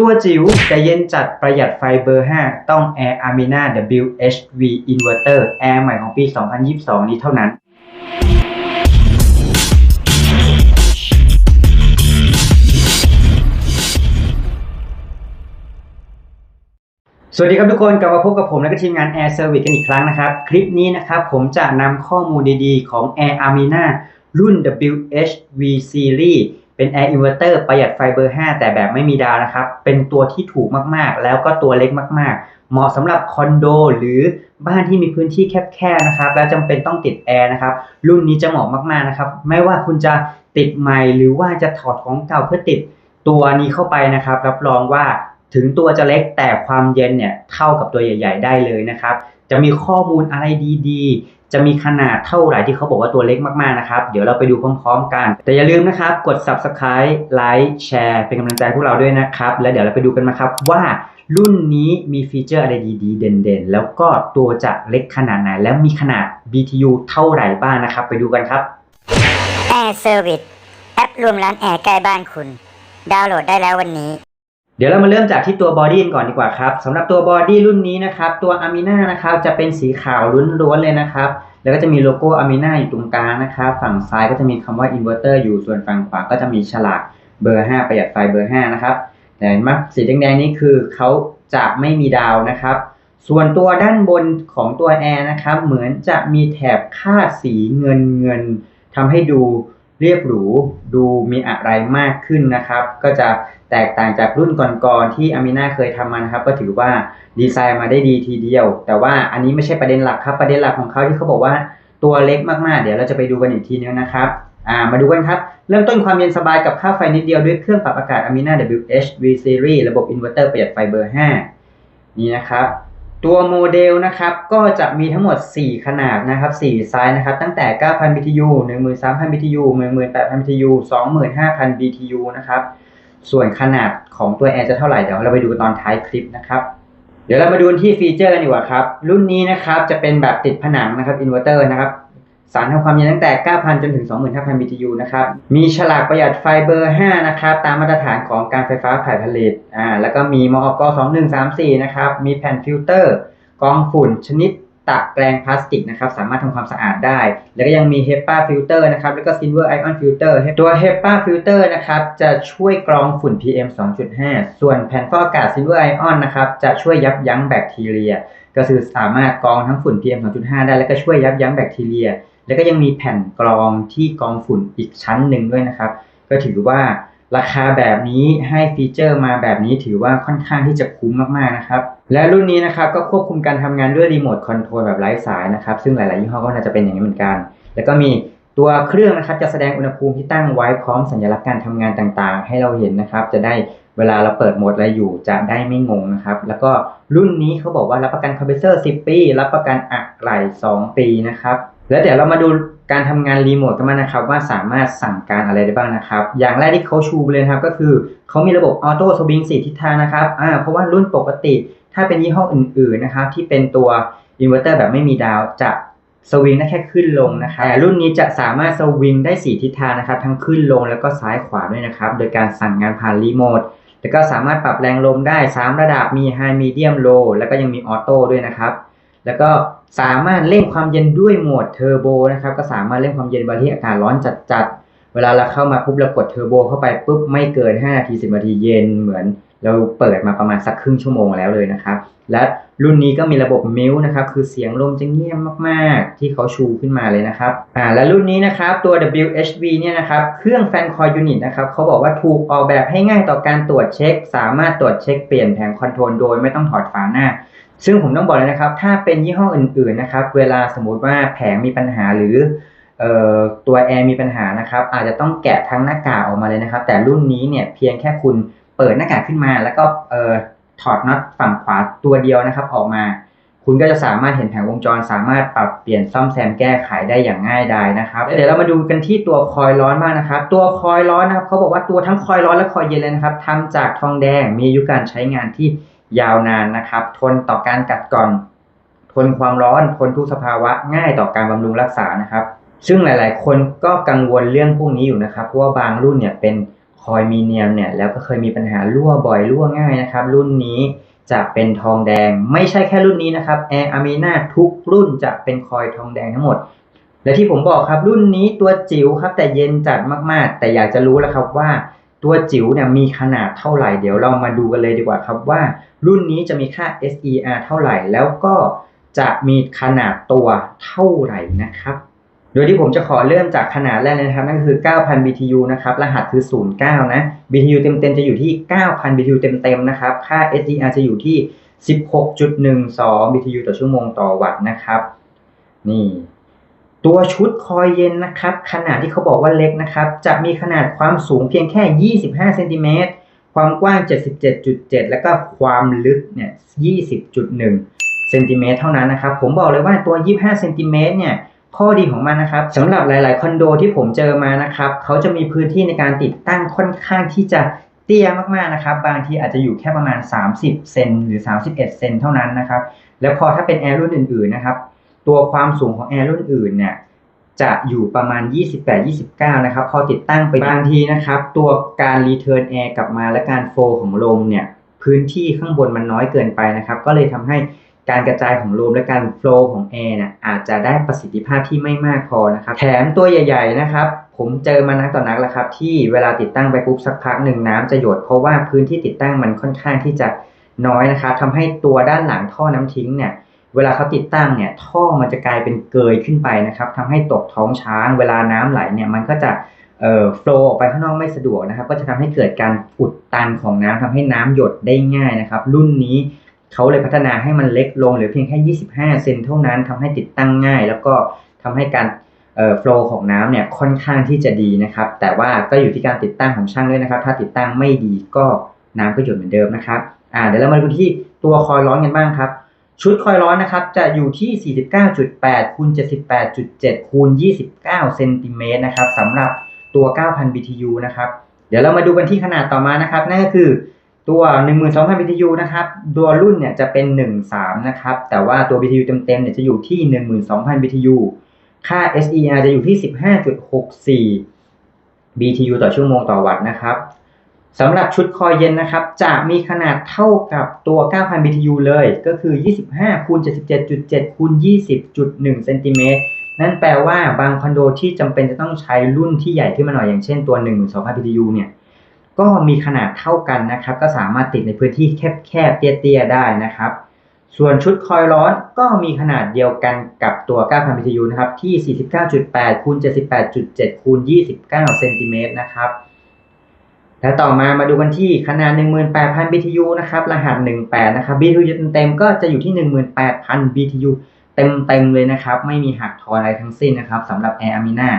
ตัวจิ๋วแต่เย็นจัดประหยัดไฟเบอร์ 5 ต้อง Air Amina WHV Inverter Air ใหม่ของปี 2022 นี้เท่านั้นสวัสดีครับทุกคนกลับมาพบกับผมและก็ทีมงาน Air Service กันอีกครั้งนะครับ คลิปนี้นะครับผมจะนำข้อมูลดีๆ ของ Air Amina รุ่น WHV Series เป็น Air Inverter ประหยัดไฟเบอร์ 5 แต่แบบไม่มีดาวนะครับ เป็นตัวที่ถูกมากๆ แล้วก็ตัวเล็กมากๆ เหมาะสำหรับคอนโดหรือบ้านที่มีพื้นที่แคบๆนะครับ และจำเป็นต้องติดแอร์นะครับ รุ่นนี้จะเหมาะมากๆนะครับ ไม่ว่าคุณจะติดใหม่หรือว่าจะถอดของเก่าเพื่อติดตัวนี้เข้าไปนะครับ รับรองว่าถึงตัวจะเล็กแต่ความเย็นเนี่ยเท่ากับตัวใหญ่ ๆ ได้เลยนะครับ จะมีข้อมูลอะไรดีๆ จะมีขนาดเท่าไหร่ที่เขาบอกว่าตัวเล็กมากๆนะครับ เดี๋ยวเราไปดูพร้อมๆกัน แต่อย่าลืมนะครับ กด subscribe ไลค์แชร์เป็นกำลังใจพวกเราด้วยนะครับ แล้วเดี๋ยวเราไปดูกันนะครับว่ารุ่นนี้มีฟีเจอร์อะไรดีๆ เด่นๆ แล้วก็ตัวจะเล็กขนาดไหน แล้วมีขนาด BTU เท่าไหร่บ้างนะครับ ไปดูกันครับ Air Service แอปรวมร้านแอร์ใกล้บ้านคุณ ดาวน์โหลดได้แล้ววันนี้ เดี๋ยวเรามาเริ่มจากที่ตัวบอดี้ก่อนดีกว่าครับสำหรับตัวบอดี้รุ่นนี้นะครับตัวอามิน่านะครับจะเป็นสีขาวล้วนๆเลยนะครับ แล้วก็จะมีโลโก้อามิน่าอยู่ตรงกลางนะครับฝั่งซ้ายก็จะมีคำว่าอินเวอร์เตอร์อยู่ส่วนฝั่งขวาก็จะมีฉลากเบอร์ 5 ประหยัดไฟเบอร์ 5 นะครับแต่เห็นไหมสีแดงๆนี้คือเขาจะไม่มีดาวนะครับ ส่วนตัวด้านบนของตัวแอร์นะครับเหมือนจะมีแถบคาดสีเงินเงินทำให้ดู เรียบหรูดูมีอะไรมากขึ้นนะครับ ก็จะแตกต่างจากรุ่นก่อนๆที่อามิน่าเคยทำมานะครับ ก็ถือว่าดีไซน์มาได้ดีทีเดียว แต่ว่าอันนี้ไม่ใช่ประเด็นหลักครับ ประเด็นหลักของเขาที่เขาบอกว่าตัวเล็กมากๆ เดี๋ยวเราจะไปดูกันอีกทีนึงนะครับอ่ามาดูกันครับ เริ่มต้นความเย็นสบายกับค่าไฟนิดเดียวด้วยเครื่องปรับอากาศ Amina WHV Series ระบบอินเวอร์เตอร์ประหยัดไฟเบอร์ 5 นี่นะครับ ตัวโมเดลนะครับก็จะมีทั้งหมด 4 ขนาดนะครับ 4 ไซส์นะครับ ตั้งแต่ 9,000 BTU 13,000 BTU 18,000 BTU 25,000 BTU นะครับ ส่วนขนาดของตัวแอร์จะเท่าไหร่เดี๋ยวเราไปดูตอนท้ายคลิปนะครับ เดี๋ยวเรามาดูที่ฟีเจอร์กันดีกว่าครับ รุ่นนี้นะครับจะเป็นแบบติดผนังนะครับอินเวอร์เตอร์นะครับ สารทำความเย็นตั้งแต่ 9,000 จนถึง 25,000 BTU นะครับ มีฉลากประหยัดไฟเบอร์ 5 นะครับ ตามมาตรฐานของการไฟฟ้าฝ่ายผลิต อ่า แล้วก็มีมอก2134 นะครับ มีแผ่นฟิลเตอร์ กองฝุ่นชนิดตะแกรงพลาสติกนะครับ สามารถทำความสะอาดได้ แล้วก็ยังมี HEPA filter นะครับ แล้วก็ Silver Ion filter ตัว HEPA filter นะครับ จะช่วยกรองฝุ่น PM 2.5 ส่วนแผ่นฟอกอากาศ Silver Ion นะครับ จะช่วยยับยั้งแบคทีเรีย ก็คือสามารถกรองทั้งฝุ่น PM 2.5 ได้ แล้วก็ช่วยยับยั้งแบคทีเรีย แล้วก็ยังมีแผ่นกรองที่กรองฝุ่นอีกชั้นหนึ่งด้วยนะครับ ก็ถือว่าราคาแบบนี้ให้ฟีเจอร์มาแบบนี้ถือว่าค่อนข้างที่จะคุ้มมากๆนะครับ และรุ่นนี้นะครับก็ควบคุมการทำงานด้วยรีโมทคอนโทรลแบบไร้สายนะครับ ซึ่งหลายๆยี่ห้อก็น่าจะเป็นอย่างนี้เหมือนกัน แล้วก็มีตัวเครื่องนะครับจะแสดงอุณหภูมิที่ตั้งไว้พร้อมสัญลักษณ์การทำงานต่างๆ ให้เราเห็นนะครับ จะได้เวลาเราเปิดโหมดอะไรอยู่จะได้ไม่งงนะครับ แล้วก็รุ่นนี้เขาบอกว่ารับประกันคอมเพรสเซอร์ 10 ปี รับประกันอะไหล่2ปีนะครับ แล้วเดี๋ยวเรามาดูการทำงานรีโมทกันมางนะครับ ว่าสามารถสั่งการอะไรได้บ้างนะครับ อย่างแรกที่เขาชูเลยนะครับก็คือเขามีระบบออโต้สวิง4ทิศทางนะครับอ่าเพราะว่ารุ่นปกติถ้าเป็นยี่ห้ออื่นๆนะครับที่เป็นตัวอินเวอร์เตอร์แบบไม่มีดาวจะสวิงได้แค่ขึ้นลงนะครับแต่รุ่นนี้จะสามารถสวิงได้ 4 ทิศทางนะครับ ทั้งขึ้นลงแล้วก็ซ้ายขวาด้วยนะครับ โดยการสั่งงานผ่านรีโมทแล้วก็สามารถปรับแรงลมได้ 3 ระดับมี High Medium Low แล้วก็ยังมีออโต้ด้วยนะครับ แล้วก็สามารถเร่งความเย็นด้วยโหมดเทอร์โบนะครับก็สามารถเร่งความเย็นเวลาที่อากาศร้อนจัดๆเวลาเราเข้ามาปุ๊บเรากดเทอร์โบเข้าไปปุ๊บไม่เกิน 5 นาที 10 นาทีเย็นเหมือน เราเปิดมาประมาณสักครึ่งชั่วโมงแล้วเลยนะครับ และรุ่นนี้ก็มีระบบมิวนะครับ คือเสียงลมจะเงียบมากๆ ที่เขาชูขึ้นมาเลยนะครับ อ่า และรุ่นนี้นะครับ ตัว WHV เนี่ยนะครับ เครื่องแฟนคอยยูนิตนะครับ เขาบอกว่าถูกออกแบบให้ง่ายต่อการตรวจเช็ค สามารถตรวจเช็คเปลี่ยนแผงคอนโทรลโดยไม่ต้องถอดฝาหน้า ซึ่งผมต้องบอกเลยนะครับ ถ้าเป็นยี่ห้ออื่นๆนะครับ เวลาสมมติว่าแผงมีปัญหาหรือตัวแอร์มีปัญหานะครับ อาจจะต้องแกะทั้งหน้ากากออกมาเลยนะครับ แต่รุ่นนี้เนี่ยเพียงแค่คุณ เปิดหน้ากากขึ้นมาแล้วก็เอ่อถอดน็อตฝั่งขวาตัวเดียวนะครับ ออกมา คุณก็จะสามารถเห็นแผงวงจร สามารถปรับเปลี่ยนซ่อมแซมแก้ไขได้อย่างง่ายดายนะครับแล้วเดี๋ยวเรามาดูกันที่ตัวคอยล์ร้อนบ้างนะครับ ตัวคอยล์ร้อนนะครับเขาบอกว่าตัวทั้งคอยล์ร้อนและคอยล์เย็นเลยนะครับทำจากทองแดงมีอายุการใช้งานที่ยาวนานนะครับ ทนต่อการกัดกร่อนทนความร้อนทนทุกสภาวะง่ายต่อการบำรุงรักษานะครับ ซึ่งหลาย ๆ คนก็กังวลเรื่องพวกนี้อยู่นะครับเพราะว่าบางรุ่นเนี่ยเป็น คอยมีเนียมเนี่ยแล้วก็เคยมีปัญหารั่วบ่อยรั่วง่ายนะครับ รุ่นนี้จะเป็นทองแดงไม่ใช่แค่รุ่นนี้นะครับแอร์อามีนาทุกรุ่นจะเป็นคอยทองแดงทั้งหมด และที่ผมบอกครับรุ่นนี้ตัวจิ๋วครับแต่เย็นจัดมากๆ แต่อยากจะรู้แล้วครับว่าตัวจิ๋วเนี่ยมีขนาดเท่าไหร่เดี๋ยวเรามาดูกันเลยดีกว่าครับว่า รุ่นนี้จะมีค่า SER เท่าไหร่ แล้วก็จะมีขนาดตัวเท่าไหร่นะครับ ดยที่ผมจะขอเริ่มจากขนาดแรกเลยนะครับ นั่นคือ 9,000 BTU นะครับ รหัสคือ 09 นะ BTU เต็มๆ จะอยู่ที่ 9,000 BTU เต็มๆ นะครับ ค่า SER จะอยู่ที่ 16.12 BTU ต่อชั่วโมงต่อวัตต์นะครับ นี่ ตัวชุดคอยเย็นนะครับ ขนาดที่เขาบอกว่าเล็กนะครับ จะมีขนาดความสูงเพียงแค่ 25เซนติเมตร ความกว้าง 77.7 แล้วก็ความลึกเนี่ย 20.1เซนติเมตรเท่านั้นนะครับ ผมบอกเลยว่าตัว 25เซนติเมตรเนี่ย ข้อดีของมันนะครับสำหรับหลาย ๆ คอนโดที่ผมเจอมานะครับเขาจะมีพื้นที่ในการติดตั้งค่อนข้างที่จะเตี้ยมาก ๆ นะครับ บางทีอาจจะอยู่แค่ประมาณ 30 เซนหรือ 31 เซนเท่านั้นนะครับ แล้วพอถ้าเป็นแอร์รุ่นอื่น ๆ นะครับ ตัวความสูงของแอร์รุ่นอื่นเนี่ยจะอยู่ประมาณ 28-29 นะครับ พอติดตั้งไปบางทีนะครับ ตัวการรีเทิร์นแอร์กลับมาและการโฟลของลมเนี่ยพื้นที่ข้างบนมันน้อยเกินไปนะครับ ก็เลยทำให้ การกระจายของลมและการโฟลของแอร์เนี่ยอาจจะได้ประสิทธิภาพที่ไม่มากพอนะครับแถมตัวใหญ่ๆนะครับผมเจอมานักต่อนักแล้วครับ ที่เวลาติดตั้งไปปุ๊บสักพักหนึ่งน้ำจะหยดเพราะว่าพื้นที่ติดตั้งมันค่อนข้างที่จะน้อยนะครับทำให้ตัวด้านหลังท่อน้ำทิ้งเนี่ยเวลาเขาติดตั้งเนี่ยท่อมันจะกลายเป็นเกยขึ้นไปนะครับทำให้ตกท้องช้าง เวลาน้ำไหลเนี่ยมันก็จะเอ่อโฟลออกไปข้างนอกไม่สะดวกนะครับ ก็จะทำให้เกิดการอุดตันของน้ำทำให้น้ำหยดได้ง่ายนะครับ รุ่นนี้ เขาเลยพัฒนาให้มันเล็กลงเหลือเพียงแค่ 25 เซนเท่านั้นทำให้ติดตั้งง่าย แล้วก็ทำให้การเอ่อโฟลของน้ำเนี่ยค่อนข้างที่จะดีนะครับ แต่ว่าก็อยู่ที่การติดตั้งของช่างด้วยนะครับ ถ้าติดตั้งไม่ดีก็น้ำก็หยดเหมือนเดิมนะครับอ่าเดี๋ยวเรามาดูที่ตัวคอยล์ร้อนกันบ้างครับ ชุดคอยล์ร้อนนะครับ จะอยู่ที่ 49.8คูณ78.7คูณ29เซนติเมตรนะครับสำหรับตัว 9,000 BTU นะครับ เดี๋ยวเรามาดูกันที่ขนาดต่อมานะครับ นั่นก็คือ ตัว 12,000 BTU นะครับ ตัวรุ่นเนี่ยจะเป็น 13 นะครับ แต่ว่าตัว BTU เต็มๆเนี่ยจะอยู่ที่ 12,000 BTU ค่า SER จะอยู่ที่ 15.64 BTU ต่อชั่วโมงต่อวัตต์นะครับสำหรับชุดคอยเย็นนะครับ จะมีขนาดเท่ากับตัว 9,000 BTU เลย ก็คือ 25คูณ77.7คูณ20.1เซนติเมตรนั่นแปลว่าบางคอนโดที่จำเป็นจะต้องใช้รุ่นที่ใหญ่ขึ้นมาหน่อยอย่างเช่นตัว 12,000 BTU เนี่ย ก็มีขนาดเท่ากันนะครับ ก็สามารถติดในพื้นที่แคบๆเตี้ยๆได้นะครับ ส่วนชุดคอยล์ร้อนก็มีขนาดเดียวกันกับตัว 9,000 BTU นะครับ ที่ 49.8คูณ78.7คูณ29เซนติเมตรนะครับและต่อมามาดูกันที่ขนาด 18,000 BTU นะครับ รหัส 18 นะครับ BTU เต็มๆก็จะอยู่ที่ 18,000 BTU เต็มๆเลยนะครับ ไม่มีหักทอนอะไรทั้งสิ้นนะครับสำหรับ Air Amina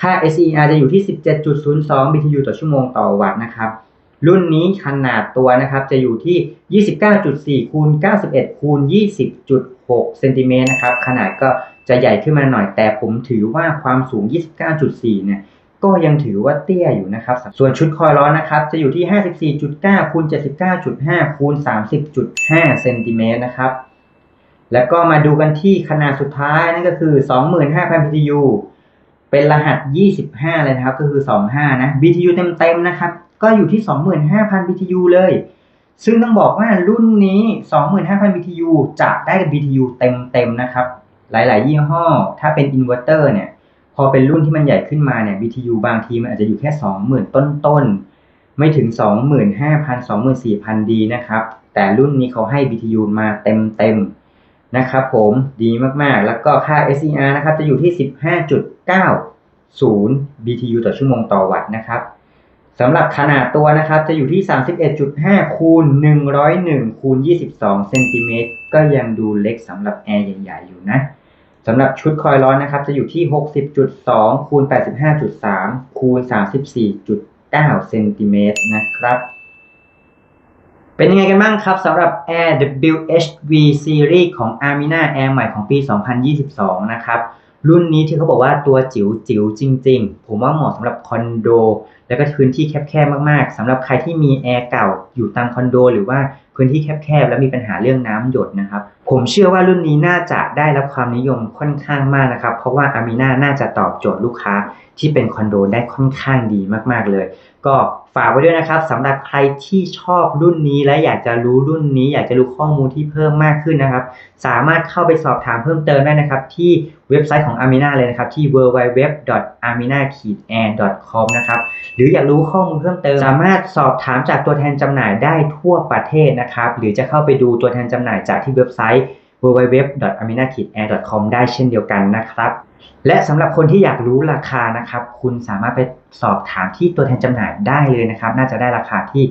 ค่า SER จะอยู่ที่ 17.02 BTU ต่อชั่วโมงต่อวัตต์นะครับ รุ่นนี้ขนาดตัวนะครับจะอยู่ที่ 29.4คูณ91คูณ20.6เซนติเมตรนะครับ ขนาดก็จะใหญ่ขึ้นมาหน่อย แต่ผมถือว่าความสูง 29.4 เนี่ยก็ยังถือว่าเตี้ยอยู่นะครับ ส่วนชุดคอยล์ร้อนะครับจะอยู่ที่ 54.9คูณ79.5คูณ30.5เซนติเมตรนะครับ แล้วก็มาดูกันที่ขนาดสุดท้ายนั่นก็คือ 25,000 BTU เป็นรหัส 25 เลยนะครับ ก็คือ 25 นะ BTU เต็มๆนะครับ ก็อยู่ที่ 25,000 BTU เลย ซึ่งต้องบอกว่ารุ่นนี้ 25,000 BTU จะได้ BTU เต็มๆนะครับ หลายๆ ยี่ห้อ ถ้าเป็นอินเวอร์เตอร์เนี่ย พอเป็นรุ่นที่มันใหญ่ขึ้นมาเนี่ย BTU บางทีมันอาจจะอยู่แค่ 20,000 ต้นๆ ไม่ถึง 25,000 24,000 ดีนะครับ แต่รุ่นนี้เขาให้ BTU มาเต็มๆนะครับผมดีมากๆ แล้วก็ค่า SCR นะครับจะอยู่ที่ 15.90 BTU ต่อชั่วโมงต่อวัตต์นะครับสำหรับขนาดตัวนะครับจะอยู่ที่ 31.5 คูณ 101 คูณ 22 เซนติเมตรก็ยังดูเล็กสำหรับแอร์ใหญ่ ๆ อยู่นะสำหรับชุดคอยล์ร้อนนะครับ จะอยู่ที่ 60.2 คูณ 85.3 คูณ 34.9 เซนติเมตรนะครับ เป็นยังไงกันบ้างครับสำหรับ Air WHV Series ของ Armina Air ใหม่ของปี 2022 นะครับ รุ่นนี้ที่เขาบอกว่าตัวจิ๋วจิ๋วจริง ๆ ผมว่าเหมาะสำหรับคอนโด แล้วก็พื้นที่แคบๆมากๆสำหรับใครที่มีแอร์เก่าอยู่ตามคอนโด หรือว่าพื้นที่แคบๆแล้วมีปัญหาเรื่องน้ำหยดนะครับ ผมเชื่อว่ารุ่นนี้น่าจะได้รับความนิยมค่อนข้างมากนะครับ เพราะว่าอามีนาน่าจะตอบโจทย์ลูกค้า ที่เป็นคอนโดได้ค่อนข้างดีมากๆเลย ก็ฝากไว้ด้วยนะครับสำหรับใครที่ชอบรุ่นนี้และอยากจะรู้รุ่นนี้ อยากจะรู้ข้อมูลที่เพิ่มมากขึ้นนะครับ สามารถเข้าไปสอบถามเพิ่มเติมได้นะครับ ที่เว็บไซต์ของ Amina เลยนะครับ ที่ www.amina-air.com นะครับ หรืออยากรู้ข้อมูลเพิ่มเติม สามารถสอบถามจากตัวแทนจำหน่ายได้ทั่วประเทศนะครับ หรือจะเข้าไปดูตัวแทนจำหน่ายจากที่เว็บไซต์ www.amina-air.com ได้เช่นเดียวกันนะครับ และสำหรับคนที่อยากรู้ราคานะครับ คุณสามารถไปสอบถามที่ตัวแทนจำหน่ายได้เลยนะครับ น่าจะได้ราคาที่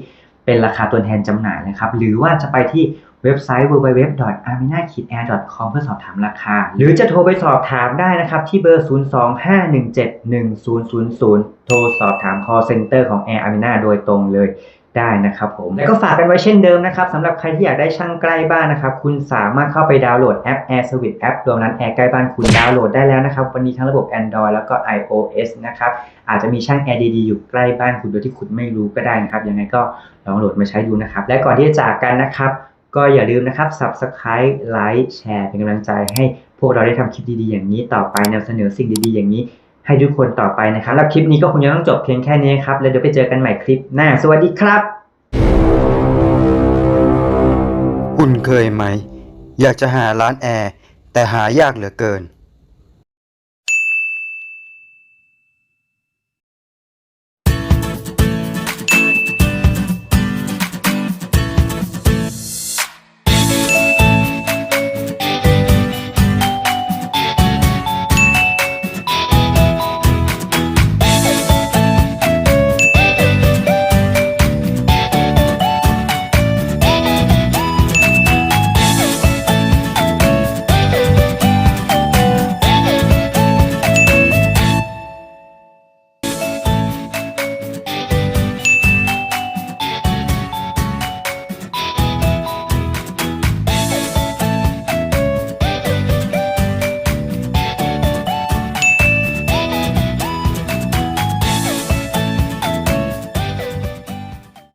เป็นราคาตัวแทนจำหน่ายนะครับ หรือว่าจะไปที่เว็บไซต์ www.amina-air.com เพื่อสอบถามราคา หรือจะโทรไปสอบถามได้นะครับ ที่เบอร์ 025171000 โทรสอบถาม call center ของ Air Amina โดยตรงเลย ได้นะครับผมแล้วก็ฝากกันไว้เช่นเดิมนะครับสำหรับใครที่อยากได้ช่างใกล้บ้านนะครับ คุณสามารถเข้าไปดาวน์โหลดแอป Air Service แอปรวมนั้น Air ใกล้บ้านคุณดาวน์โหลดได้แล้วนะครับ วันนี้ทั้งระบบ Android แล้วก็ iOS นะครับอาจจะมีช่าง Air ดีๆอยู่ใกล้บ้านคุณโดยที่คุณไม่รู้ก็ได้นะครับยังไงก็ลองโหลดมาใช้ดูนะครับ และก่อนที่จะจากกันนะครับ ก็อย่าลืมนะครับ Subscribe ไลค์แชร์เป็นกำลังใจให้พวกเราได้ทำคลิปดีๆอย่างนี้ต่อไปนำเสนอสิ่งดีๆอย่างนี้ ให้ทุกคนต่อไปนะครับ แล้วคลิปนี้ก็คงจะต้องจบเพียงแค่นี้ครับ แล้วเดี๋ยวไปเจอกันใหม่คลิปหน้า สวัสดีครับ คุณเคยไหม อยากจะหาร้านแอร์แต่หายากเหลือเกิน